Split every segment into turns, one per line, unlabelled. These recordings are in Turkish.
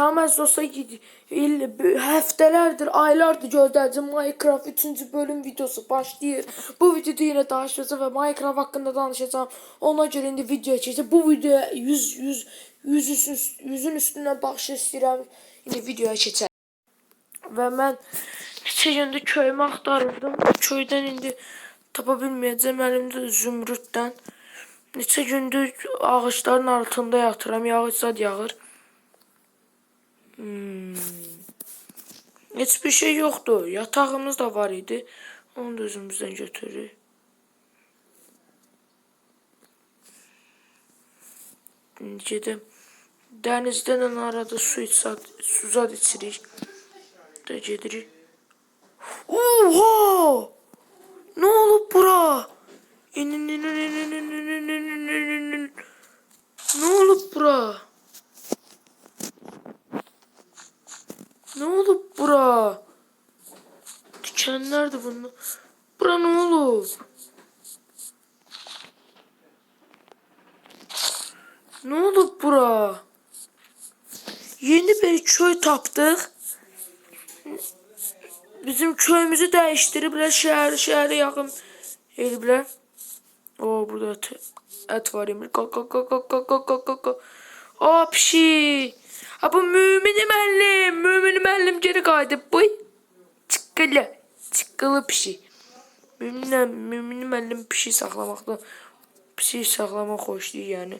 Samet olsa il, həftələrdir, aylardır gözləyəcəm Minecraft 3-cü bölüm videosu başlayır. Bu videoda yenə danışacağım və Minecraft haqqında danışacağım. Ona görə indi video çəkəcəm. Bu videoya 100 100 100 üst, 100-ün üstündən baxış istəyirəm. İndi videoya keçək. Və mən neçə gündür köyümü axtarırdım. Köydən indi tapa bilməyəcəm əlimdə zümrüddən. Neçə gündür ağacların altında yatıram. Yağış zad yağır. Hmm. Hiçbir şey yoktu. Yatağımız da var idi. Onu da özümüzden götürürük. Gedim. Denizden arada su içsat, su zad içirik. Da gedirik. Oha! Ne olup bura? İnin, inin, inin, inin, inin, inin, inin, inin. Ne olup bura? Ne olup bura? Diken nerede bunun? Bura ne olup? Ne olup bura? Yeni bir köy taptık. Bizim köyümüzü değiştiriblər, şəhər, şəhərə yaxın eliblər. O burada et, et var yemin. Kalk kalk kalk kalk kalk kalk kalk kalk. O pişi. Ha bu mümini müəllim, mümini müəllim geri qayıdıb. Buy. Çıqqılı. Çıqqılı pişi. Müminlə, mümini müəllim pişi saxlamaqda pişi saxlamaq xoşlayır yəni.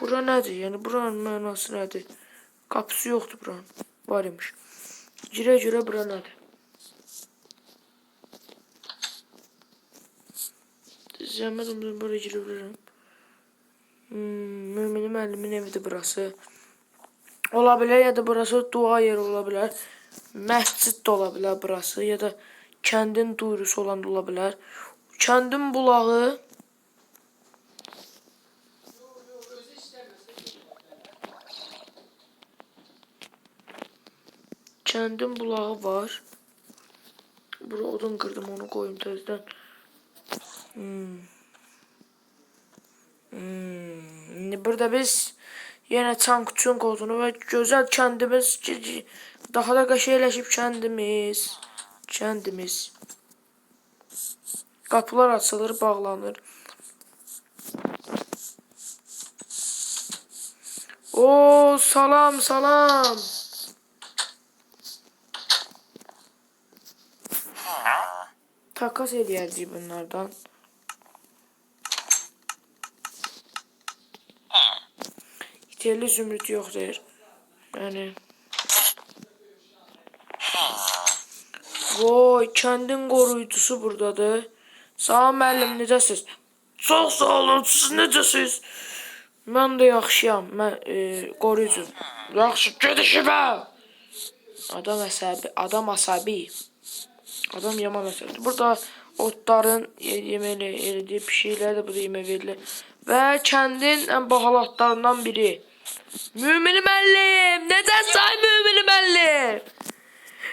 Bura nədir? Yəni buranın mənası nədir? Qapısı yoxdur buranın. Var imiş. Girə girə bura nədir? Zəhmət olmasa buraya girə bilərəm. Hmm, Mümini müəllimin evidir burası. Ola bilər ya da burası dua yeri ola bilər. Məscid də ola bilər burası ya da kəndin duyurusu olan da ola bilər. Kəndin bulağı Kəndin bulağı var. Bura odun kırdım onu koyayım tezden. Hmm. Hmm. Burada biz yine Çankçun kodunu ve güzel kendimiz daha da qəşəngləşib kendimiz kendimiz Qapılar açılır, bağlanır. O salam salam. Takas eləyəcəyik bunlardan. İtərli zümrüt yoxdur. Yəni Voy, kəndin qoruyucusu buradadır. Salam müəllim, necəsiz? Çox sağ olun, siz necəsiz? Mən də yaxşıyam. Mən e, qoruyucu. Yaxşı, get işimə. Adam əsəbi, adam asabi. Adam yama mesela. Burada otların yemeli eridiği bir şeyler de burada yeme. Ve kendin en bahalatlarından biri. Mümin müəllim, neden say mümin müəllim?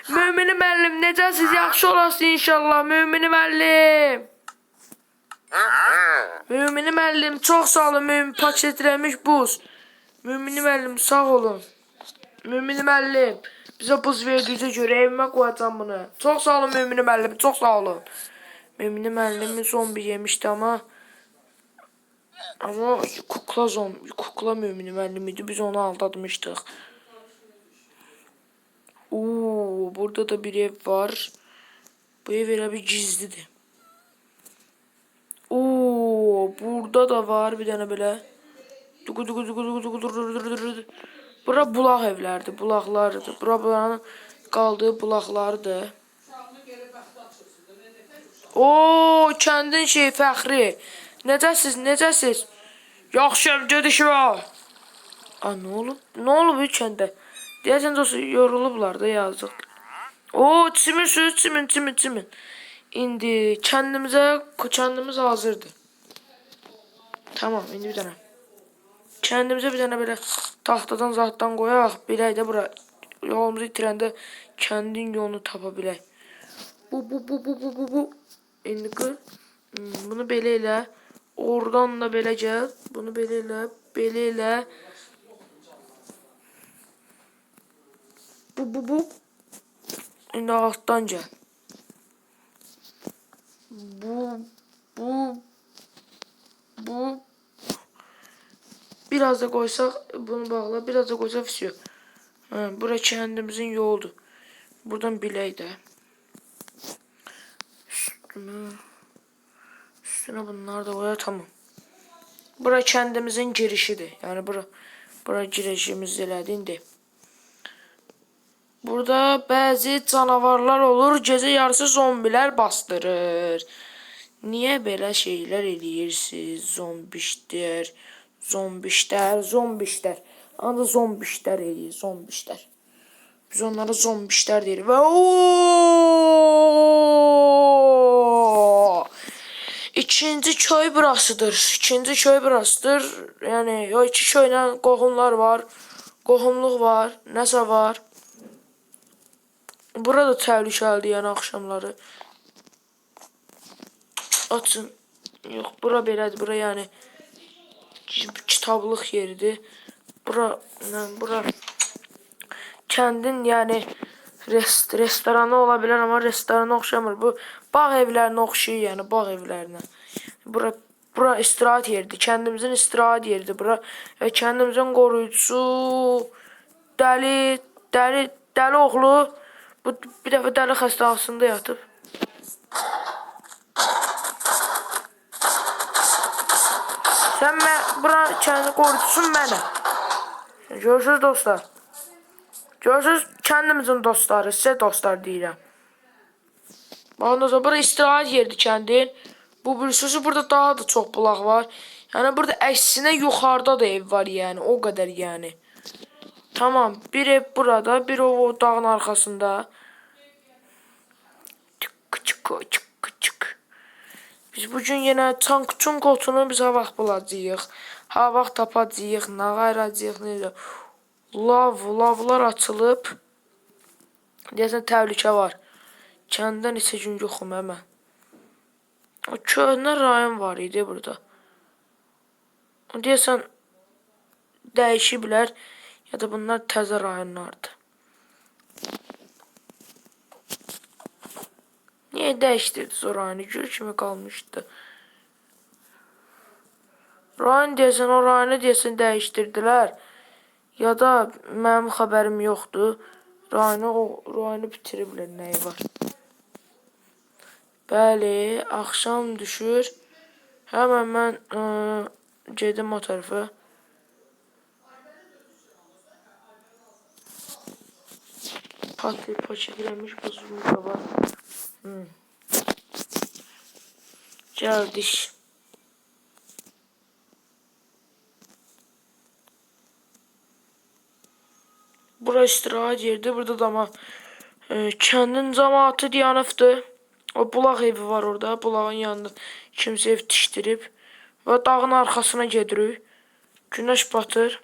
Mümin müəllim, neden siz yaxşı olasınız inşallah mümin müəllim? mümin müəllim, çox sağ olun mümin paketlənmiş buz. Mümin müəllim, sağ olun. Mümin müəllim bizə buz verdiyinizə görə evimə qoyacam bunu. Çox sağ olun Mümini müəllim, çox sağ olun. Mümini müəllimin zombi yemişdi ama ama kukla zombi, kukla Mümini müəllim idi. Biz onu aldatmışdıq. Oo, burada da bir ev var. Bu ev elə bir gizlidir. Oo, burada da var bir tane böyle. Dugu dugu dugu dugu dugu dugu dugu dugu dugu. Bura bulaq evlərdir, bulaqlardır. Bura buranın qaldığı bulaqlardır. Oo, kəndin şey fəxri. Necəsiz, necəsiz? Yaxşıyam, gedişim. A, nə olub? Nə olub kəndə? Deyəsən dostlar yorulublar da yazıq. Oo, çimin suyu, çimin, çimin, çimin. İndi kəndimizə, kəndimiz hazırdır. Tamam, indi bir dənə. Kəndimizə bir dənə belə taxtadan zatdan qoyaq, bilək də bura yolumuzu itirəndə kəndin yolunu tapa bilək. Bu, bu, bu, bu, bu, bu, bu. İndi qır. Hmm, Bunu belə elə. Oradan da belə gəl. Bunu belə elə, belə elə. Bu bu bu. İndi alttan gel. Bu bu bu biraz da koysak bunu bağla biraz da koysak fisiyor. Ha, bura kendimizin yoldu. Buradan biley de. Üstüne üstüne bunlar da koyar tamam. Bura kendimizin girişidir. Yani bura bura girişimiz elədindi. Burada bəzi canavarlar olur, gecə yarısı zombilər bastırır. Niyə belə şeylər eləyirsiniz? Zombişlər, zombişlər, zombişlər. Ancaq zombişlər eləyir, zombişlər. Biz onlara zombişlər deyirik. Və ooo! İkinci köy burasıdır. İkinci köy burasıdır. Yəni o iki köylə qohumlar var. Qohumluq var, nəsə var. Burada təhlükəlidir yəni axşamları. Açın. Yox, bura belədir. Bura yəni ki- kitablıq yeridir. Bura, nə, bura kəndin yəni rest, restoranı ola bilər amma restorana oxşamır. Bu bağ evlərinə oxşayır, yəni bağ evlərinə. Bura bura istirahət yeridir. Kəndimizin istirahət yeridir bura. Və kəndimizin qoruyucusu dəli, dəli, dəli oğlu bu bir dəfə dəli xəstəxanasında yatıb. Sən mən bura kəndi qoruyucusun mənəm. Görürsünüz dostlar. Görürsünüz kəndimizin dostları, sizə dostlar deyirəm. Ondan sonra bura istirahət yeridir kəndin. Bu birisi burada daha da çox bulaq var. Yəni burada əksinə yuxarıda da ev var yəni, o qədər yəni. Tamam, bir ev burada, bir o, dağın arxasında. Çık çık çık. Biz bugün yenə çank-çunk otunu biz ha vaxt bulacağıq. Ha vaxt tapacağıq, nə qayracağıq, necə. Lav, lavlar açılıb. Deyəsən təhlükə var. Kəndən neçə gün yoxum həmən. O köhnə rayon var idi burada. Deyəsən dəyişiblər ya da bunlar təzə rayonlardır. Niyə dəyişdirdiniz o rayonu? Gül kimi qalmışdı. Rayon deyəsən o rayonu deyəsən dəyişdirdilər. Ya da mənim xəbərim yoxdur. Rayonu o rayonu bitiriblər nəyi var. Bəli, axşam düşür. Həmən mən ə, gedim o tərəfə. Pati paçekilenmiş bozulmuş baba. Hmm. Geldik. Bura istirahət yeridir. Burada da amma e, kəndin cəmaatı dayanıbdır. O bulaq evi var orada. Bulağın yanında kimsə ev tikdirib. Və dağın arxasına gedirik. Günəş batır.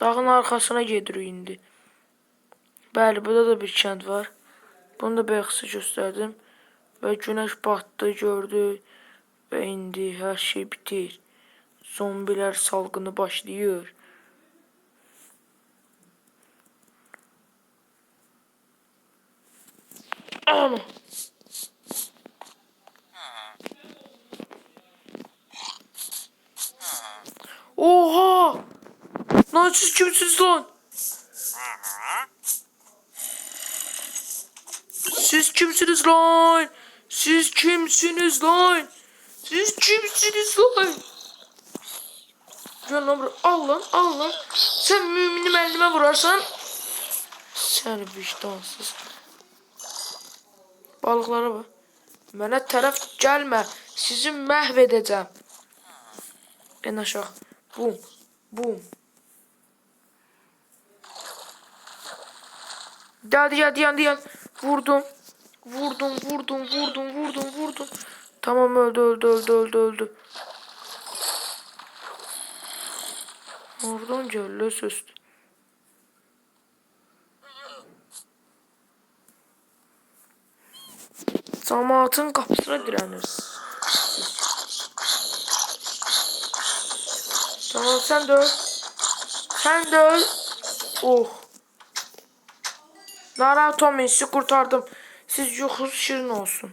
Dağın arxasına gedirik indi. Bəli, burada da bir kənd var. Bunu da bayaqsı göstərdim. Və günəş batdı, gördük. Və indi hər şey bitir. Zombilər salgını başlayır. Ana. Oha! Lan siz kimsiniz lan? Siz kimsiniz lan? Siz kimsiniz lan? Siz kimsiniz lan? Gel lan. Al lan, al lan. Sen mümini elime vurarsan sen vicdansız. Balıklara bak. Mənə tərəf gəlmə. Sizi məhv edəcəm. En aşağı. Bum. Bum. Hadi hadi hadi hadi. Vurdum. Vurdum, vurdum, vurdum, vurdum, vurdum. Tamam öldü, öldü, öldü, öldü, öldü. Oradan gölle sözdü. Cemaatın kapısına direniriz. Tamam sen de öl. Sen de öl. Oh. Sizi kurtardım. Siz yoxuz şirin olsun.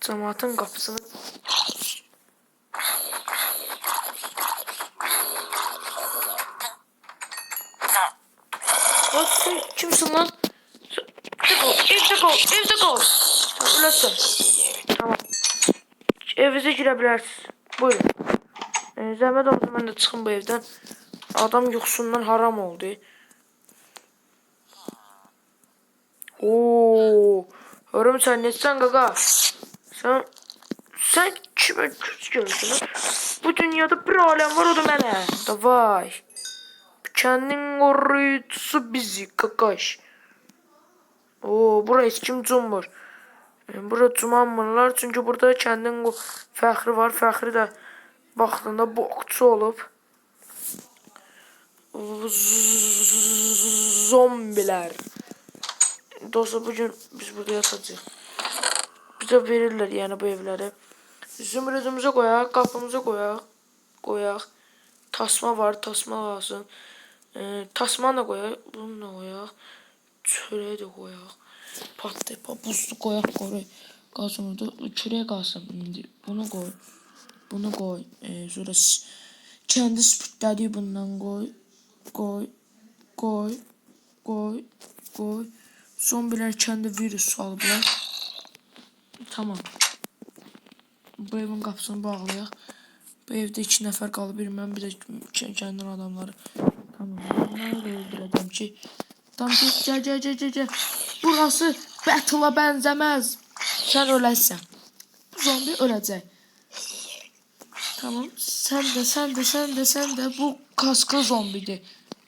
Cemaatın kapısını Lan sen kimsin lan? Evde kal, evde kal. Sen ölesin. Tamam. Evinize girebilirsiniz. Buyurun. Ee, zəhmət olsun mən də çıxım bu evdən. Adam yuxusundan haram oldu. Oo, hörüm sən neçsən qaqa? Sən sən kimə güc görürsən? ha? Bu dünyada bir aləm var o da mənə. Davay. Kendin koruyucusu bizi kakaş. Oo bura kim cummur. E, Bura cumanmırlar çünkü burada kendin o fəxri var. Fəxri də vaxtında bokçu olub. Zombiler. Dostlar bugün biz burada yatacağız. Bize verirler yani bu evləri. Zümrüdümüzə qoyaq, qapımıza qoyaq. Qoyaq. Tasma var, tasma lazım. Ee, tasma da qoyaq, bunu da qoyaq. Çörəyi də qoyaq. Patlayıb, buzlu qoyaq. Qalsın orada, çörək qalsın. İndi bunu qoy. Bunu qoy. Ee, sonra kendi spirtləri bundan qoy. Qoy. Qoy. Qoy. Qoy. Zombilər kendi virus salıblar. Tamam. Bu evin qapısını bağlayaq. Bu evdə iki nəfər qalıb, bir mən, bir də kə- kəndin adamları. Tamam. Bunları da öldürəcəm ki. Tamam, gəl, gəl, gəl, gəl, gəl. Burası Battle'a bənzəməz. Sən öləsən. Bu zombi öləcək. Tamam. Sən də, sən də, sən də, sən də bu kasklı zombidir.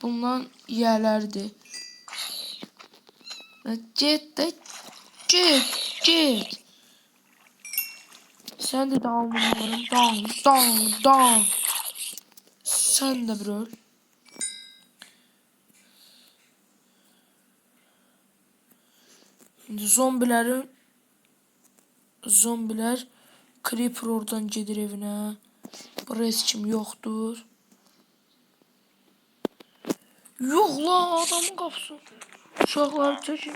Bundan yiyələrdir. Get də, get, get. Sen de down bunların. Down, down, down. Sen de bir. Şimdi zombilerin zombiler Creeper oradan gedir evine. Burası kim yoktur. Yok la adamın kapısı. Uşaqları çekin.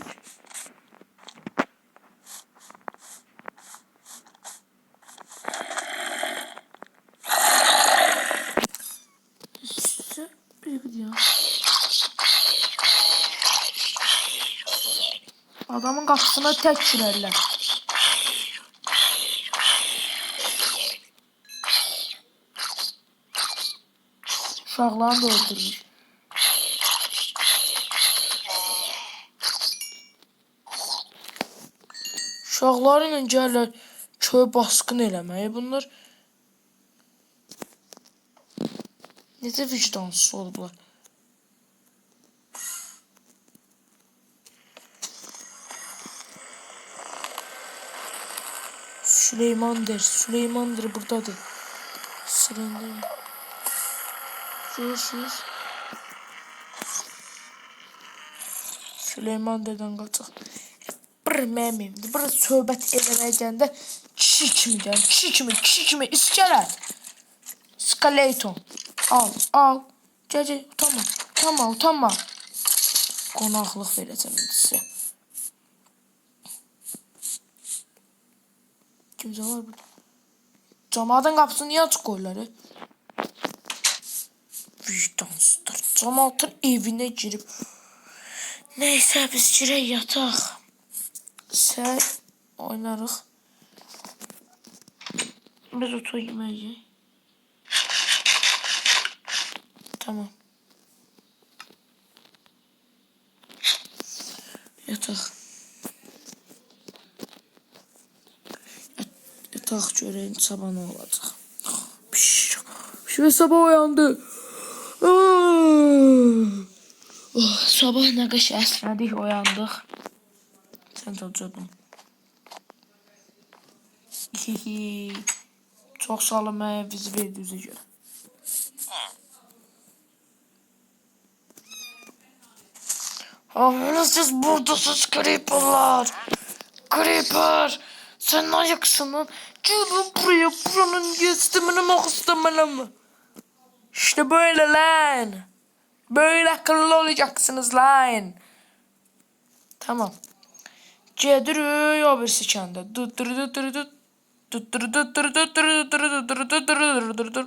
Adamın kapısına tek girerler. Uşaqlarını da öldürür. Uşaqları ilə gəlirlər köy baskın eləməyə. Bunlar necə vicdansız olublar. Süleymandır. Süleymandır buradadır. Sırındır. Görürsünüz. Süleymandır'dan qaçaq. Bir mənim evimdir. Bura söhbət eləməyə gələndə kişi kimi gəlir. Kişi kimi, kişi kimi iskelet. Skeleton. Al, al. Gəl, gəl, utanma. Utanma, utanma. Qonaqlıq verəcəm sizə. Kimsə var burada? Camaatın qapısını niyə açıq qoyurlar? Vicdansızlar. Camaatın evinə girib. Neyse biz girək yataq. Sən oynarıq. Biz otur yemək yeyək. Tamam. Yataq. Yat- Yataq görəyin sabah nə olacaq. Piş. Şimdi sabah uyandı. Ah! Oh, sabah nə qəşəng əsnədik, oyandıq. Də ucudun. Hihi. Çox sağ olun mənə bizi verdiyinizə görə. Hala siz buradasınız Creeper'lar. Creeper. Sen ne ayaksın lan? Gelin buraya buranın yestimini mi kıstimini mi? İşte böyle lan. Böyle akıllı olacaksınız lan. Tamam. Cediriyor bir sıçanda. Dıttır dıttır dıt. Dıttır dıttır dıttır dıttır dıttır dıttır dıttır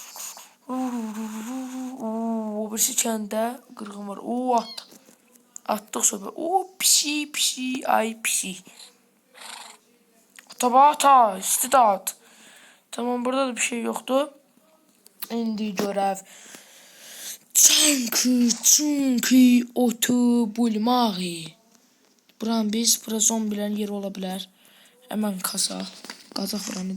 Oo, birisi çəndə qırğın var. Oo, atdı. Atdıq söhbə. Oo, pisi, pisi, ay pisi. Tabata, istidat. Tamam, burada da bir şey yoktu. İndi görev. Çünkü, çünkü otu bulmağı. Buran biz, bura zombilərin yeri ola bilər. Hemen kasa. Qazaq buranı.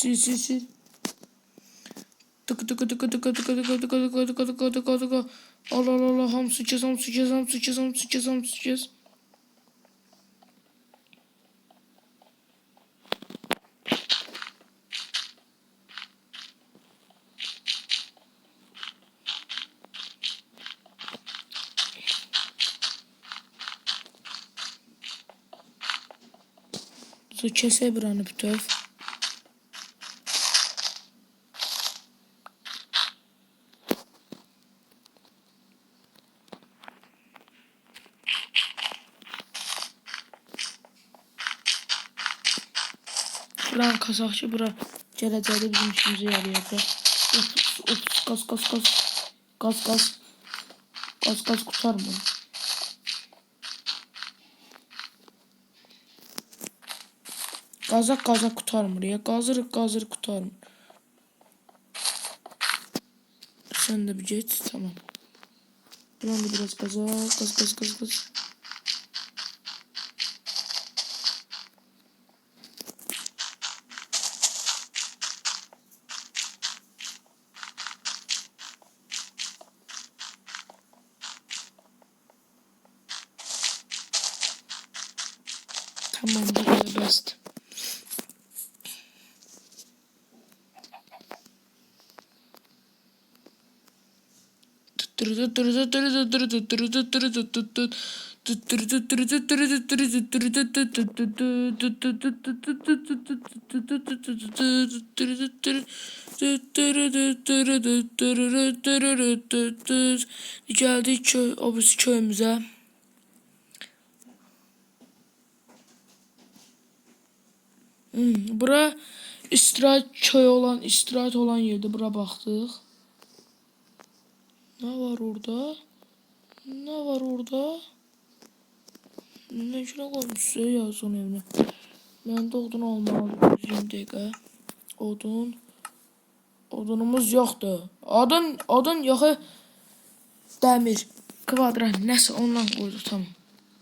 Sil sil sil. Tıkı tıkı tıkı tıkı tıkı tıkı tıkı tıkı tıkı tıkı tıkı tıkı. Allah Allah Allah ham sıçacağız ham sıçacağız ham sıçacağız ham sıçacağız ham sıçacağız. Su kese bir anı bütöv. Buran kazakçı bura. Cerecede bizim işimize yarıyor. Ups, ups, gaz, gaz, gaz. Gaz, gaz. Gaz, gaz kurtar mı? Gaza gaza kurtarmır ya. Gazır gazır kurtarmır. Sen de bir geç. Tamam. Buranı biraz gaza. Gaz gaz gaz gaz. Tamam buraya bastım. Geldi köy, obüs köyümüze. Hmm, bura istirahat köy olan, istirahat olan yerdə bura baxdıq. Ne var orada? Ne var orada? Ne şuna koymuşsa ya son evine. Ben de odun almalıyım 120 dakika. Odun. Odunumuz yoktu. Odun, odun yok. Demir. Kvadrat neyse ondan koyduk tamam.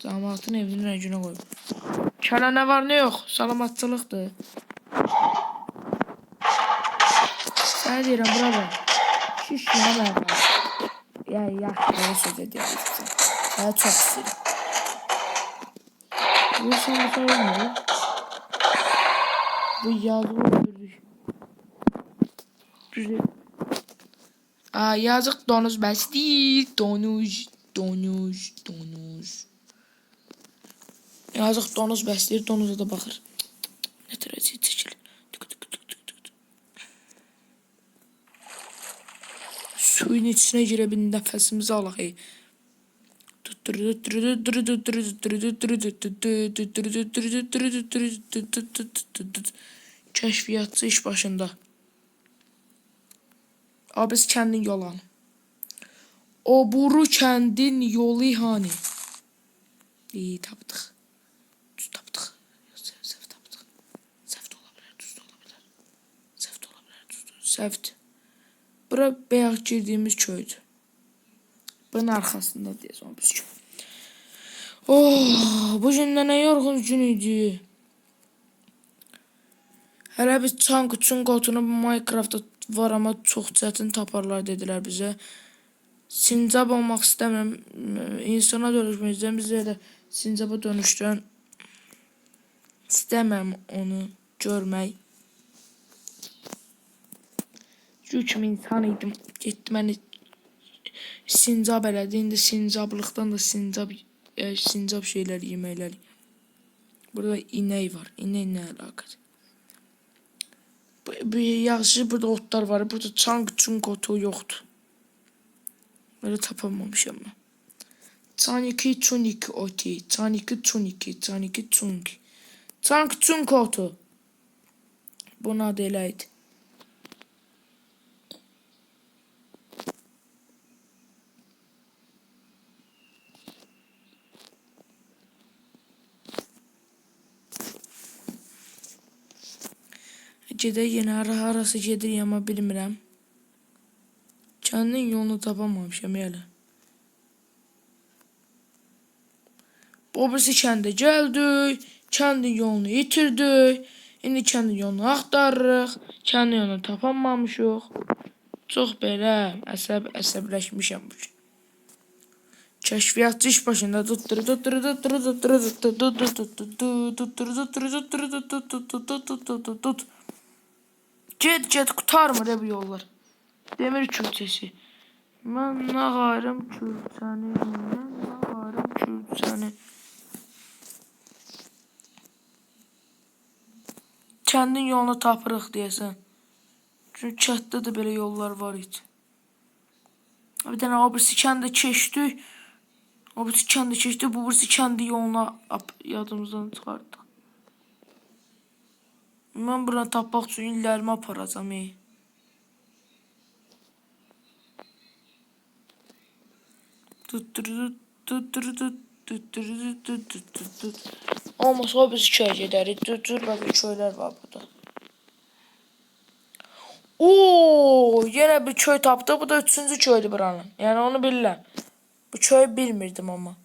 Damatın evinin rəngine koyduk. Kələ nə var nə yox? Salamatçılıqdır. Sənə deyirəm bura bax. Şiş nə var? Ya yaxşı belə söz edirəm. Sənə çox istəyirəm. Bu bu şey olmuyor. Bu yazığı öldürdük. Güzel. Aa yazık donuz bəsdi. Donuz, donuz, donuz. Yazıq donuz bəsləyir, donuza da baxır. Nə tərəzi çəkil. Tık tık tık tık tık. Suyun içinə girə bir nəfəsimizi alaq. ey. Kəşfiyyatçı iş başında. Abi biz kəndin yolu. O buru kəndin yolu hani? İyi tapdıq. Düz tapdıq. Səhv, səhv tapdıq. Səhv də ola bilər, düz də ola bilər. Səhv də ola bilər, düz də. Səhvdir. Bura bayaq girdiyimiz köydür. Bunun arxasında deyəsən biz köy. Oh, bu gün də nə yorğun gün idi. Hələ biz çank üçün qotunu Minecraftda var amma çox çətin taparlar dedilər bizə. Sincab olmaq istəmirəm. İnsana dönüşmək istəyirəm. Biz elə sincaba dönüşdən istəmirəm onu görmək. Kimi insan idim. Getdi məni sincab elədi. İndi sincablıqdan da sincab e, sincab şeylər yeməklər. Burada inək var. İnək nə əlaqədir? Bu- Bir yaxşı burada otlar var. Burada çank çunk otu yoxdur. Böyle tapamamışam ben. Çaniki çuniki oti. Çaniki çuniki. Çaniki çunki. Çank çunk otu. Bunun adı eləydi. Gedək yenə hara harası gedirik amma bilmirəm. Kəndin yolunu tapamamışam elə. O birisi kəndə gəldik, kəndin yolunu itirdik. İndi kəndin yolunu axtarırıq, kəndin yolunu tapamamışıq. Çox belə əsəb əsəbləşmişəm bu gün. Kəşfiyyatçı iş başında tuttur tuttur tuttur tuttur tuttur tuttur tuttur tuttur tuttur tuttur tuttur tuttur Get get qutarmır ya bu yollar. Demir külçesi. Mən nağarım külçəni, mən nağarım külçəni. Kəndin yolunu tapırıq deyəsən. Çünki kənddə də belə yollar var idi. Bir dənə o birisi kəndə keçdik. O birisi bu birisi kəndi yoluna yadımızdan çıxardıq. Mən buranı tapmaq üçün illərimi aparacam. Ey. Olmasa biz köyə gedərik. Dur, bak köylər var burada. Oo, yenə bir köy tapdı. Bu da üçüncü köydü buranın. Yəni onu bilirəm. Bu köyü bilmirdim amma.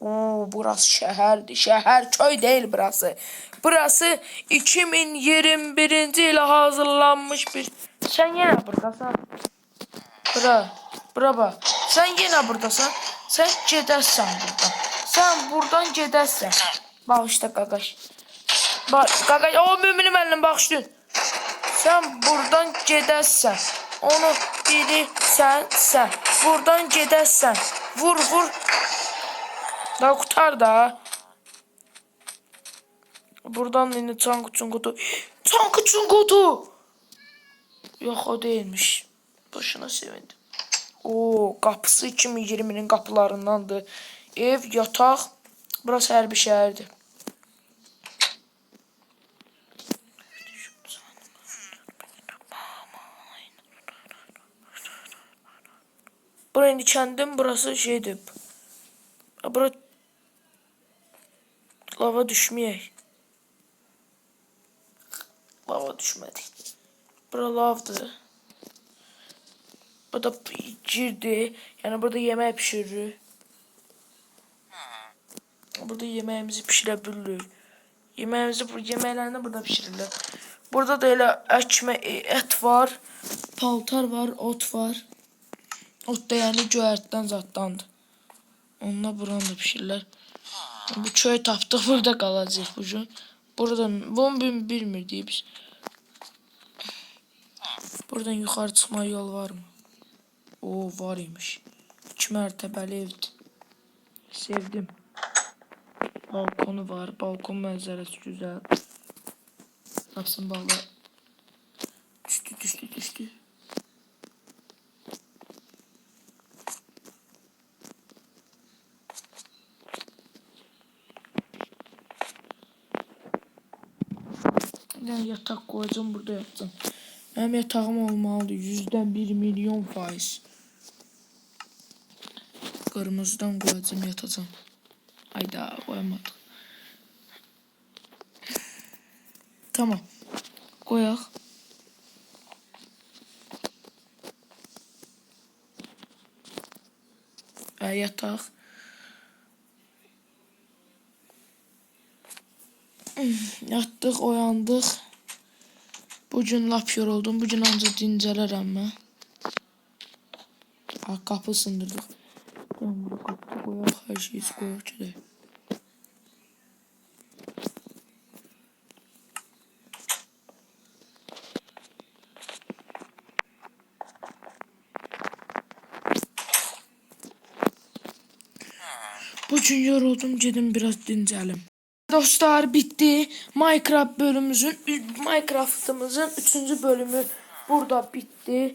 Oo burası şehir, şehir köy değil burası. Burası 2021 ile hazırlanmış bir. Sen yine buradasın. Bura, bura bak. Sen yine buradasın. Sen gedəsən buradan. Sen buradan gedəsən. Bağışla qaqaş. Ba qaqaş, o mümin müəllim bağışlayın. Sen buradan gedəsən. Onu bilirsən sən. Buradan gedəsən. Vur vur daha kurtar da. Buradan yine Tanku Çungutu. Tanku Çungutu! Yok o değilmiş. Boşuna sevindim. O kapısı 2020'nin kapılarındandı. Ev, yatak. Burası her bir şehirdi. Burayı kendim, burası şeydi. Burası lava düşməyək. Lava düşmədik. Bura lavdır. Bu da girdi. Yani burada yemek pişirir. Burada yemeğimizi pişirebiliriz. Yemeğimizi yemeklerini burada pişirirler. Burada da elə əkmə et var, paltar var, ot var. Ot da yəni göyərtdən zaddandır. Onunla buranı da pişirirlər. Bu çöy tapta burada kalacak bugün. Buradan bombin bilmir diye biz. Buradan yukarı çıkma yol var mı? Oo var imiş. Üç mertebeli evdi. Sevdim. Balkonu var. Balkon manzarası güzel. Aksın bağlar. Qoyacağım, burada yatacağım. Mənim yatağım olmalıdır. Yüzdən bir milyon faiz. Qırmızıdan qoyacağım, yatacağım. Ayda qoyamadım. Tamam. Qoyaq. Və yataq. Yatdıq, oyandıq. Bu gün lap yoruldum. Bu gün ancaq dincələrəm mən. Ha, qapı sındırdıq. Tamam, bu qapı qoyaq, hər şeyi qoyaq gedək. Bugün yoruldum, gedim biraz dincəlim. Dostlar bitti. Minecraft bölümümüzün Minecraft'ımızın 3. bölümü burada bitti.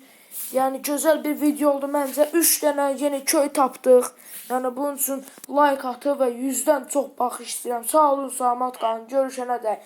Yani güzel bir video oldu bence. 3 tane yeni köy tapdıq. Yani bunun için like atı ve 100'den çok baxış istəyirəm. Sağ olun, salamat qalın. Görüşənə dək.